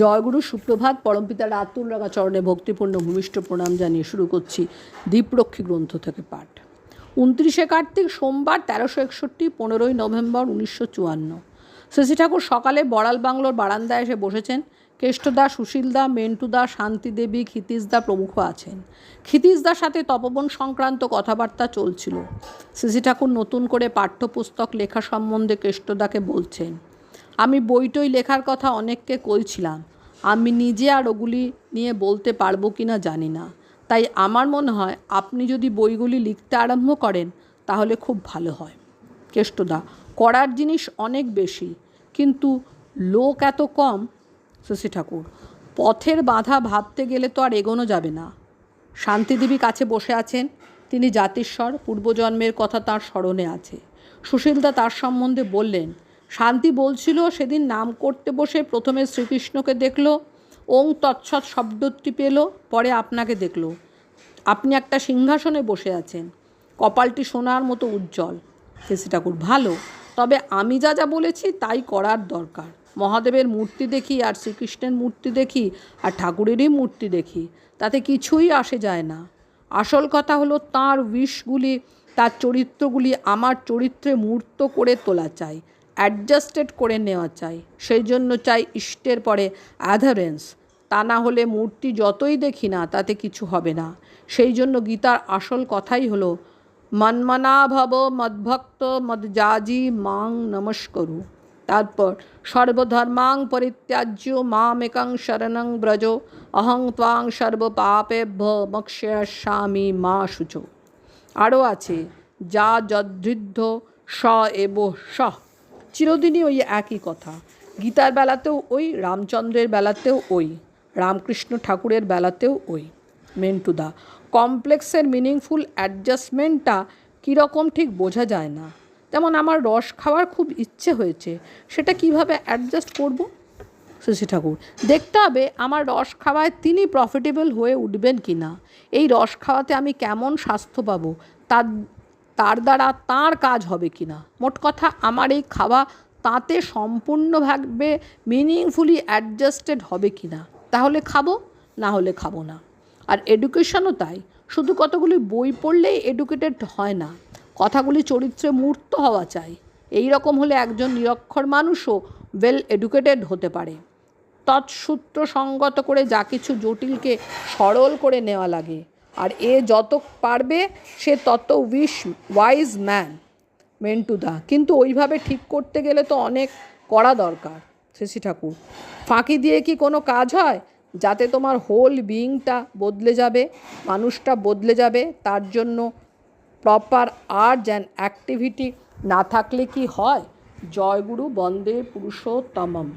জয়গুরু সুপ্রভাত পরমপিতা রাতুল রাগা চরণে ভক্তিপূর্ণ ভূমিষ্ঠ প্রণাম জানিয়ে শুরু করছি দীপরক্ষী গ্রন্থ থেকে পাঠ। উনত্রিশে কার্তিক সোমবার তেরোশো একষট্টি, পনেরোই নভেম্বর উনিশশো চুয়ান্ন। শশী ঠাকুর সকালে বড়াল বাংলোর বারান্দায় এসে বসেছেন। কেষ্টদা, সুশীলদা, মেন্টুদা, শান্তিদেবী, ক্ষিতীশদা প্রমুখ আছেন। ক্ষিতীশদার সাথে তপবন সংক্রান্ত কথাবার্তা চলছিল। শশী ঠাকুর নতুন করে পাঠ্যপুস্তক লেখা সম্বন্ধে কেষ্টদাকে বলছেন আমি বইটই লেখার কথা অনেককে কইছিলাম। আমি নিজে আর ওগুলি নিয়ে বলতে পারব কি না জানি না। তাই আমার মনে হয় আপনি যদি বইগুলি লিখতে আরম্ভ করেন, তাহলে খুব ভালো হয়। কেষ্টদা, করার জিনিস অনেক বেশি, কিন্তু লোক এত কম? শশী ঠাকুর, পথের বাধা ভাবতে গেলে তো আর এগোনো যাবে না। শান্তিদেবী কাছে বসে আছেন। তিনি জাতিস্বর, পূর্বজন্মের কথা তার স্মরণে আছে। সুশীলদা তার সম্বন্ধে বললেন শান্তি বলছিল, সেদিন নাম করতে বসে প্রথমে শ্রীকৃষ্ণকে দেখল, ওং তৎসৎ শব্দটি পেল, পরে আপনাকে দেখল। আপনি একটা সিংহাসনে বসে আছেন, কপালটি সোনার মতো উজ্জ্বল। কেসি ঠাকুর, ভালো, তবে আমি যা যা বলেছি তাই করার দরকার। মহাদেবের মূর্তি দেখি আর শ্রীকৃষ্ণের মূর্তি দেখি আর ঠাকুরেরই মূর্তি দেখি, তাতে কিছুই আসে যায় না। আসল কথা হলো, তাঁর উইশগুলি তার চরিত্রগুলি আমার চরিত্রে মূর্ত করে তোলা চাই। অ্যাডজাস্টেড করে নেওয়া চাই। সেই জন্য চাই ইষ্টের পরে অ্যাধারেন্স তা না হলে মূর্তি যতই দেখি না, তাতে কিছু হবে না। সেই জন্য গীতার আসল কথাই হলো, মন্মনা ভব মদ্ভক্ত মদজাজি মাং নমস্করু। তারপর, সর্বধর্মাং পরিত্যাজ্য মামেকং শরণং ব্রজ, অহং ত্বাং সর্বপাপেভ্য মক্ষ্যামি মা শুচ। আরও আছে, যা যদৃদ্ধ স এব স। চিরদিনই ওই একই কথা। গীতার বেলাতেও ওই, রামচন্দ্রের বেলাতেও ওই, রামকৃষ্ণ ঠাকুরের বেলাতেও ওই। মেন টু মেন্টুদা, কমপ্লেক্সের মিনিংফুল অ্যাডজাস্টমেন্টটা কীরকম ঠিক বোঝা যায় না। যেমন আমার রস খাওয়ার খুব ইচ্ছে হয়েছে, সেটা কীভাবে অ্যাডজাস্ট করব? শশী ঠাকুর, দেখতে হবে আমার রস খাওয়ায় তিনি প্রফিটেবল হয়ে উঠবেন কি না এই রস খাওয়াতে আমি কেমন স্বাস্থ্য পাবো? তার তার দ্বারা তার কাজ হবে কি না? মোট কথা, আমার এই খাওয়া তাতে সম্পূর্ণভাবে মিনিংফুলি অ্যাডজাস্টেড হবে কি না? তাহলে খাব, না হলে খাব না। আর এডুকেশনও তাই। শুধু কতগুলি বই পড়লেই এডুকেটেড হয় না। কথাগুলি চরিত্রে মূর্ত হওয়া চাই। এই রকম হলে একজন নিরক্ষর মানুষও ওয়েল এডুকেটেড হতে পারে। তৎসূত্র সঙ্গত করে যা কিছু জটিলকে সরল করে নেওয়া লাগে। আর এ যত পারবে, সে তত উইশ ওয়াইজ ম্যান মেন টু মেন্টুদা। কিন্তু ওইভাবে ঠিক করতে গেলে তো অনেক করা দরকার, শশী ঠাকুর। ফাঁকি দিয়ে কি কোনো কাজ হয়? যাতে তোমার হোল বিইংটা বদলে যাবে, মানুষটা বদলে যাবে, তার জন্য প্রপার আর্টস অ্যান্ড অ্যাক্টিভিটি না থাকলে কি হয়? জয়গুরু বন্দে পুরুষোত্তমম।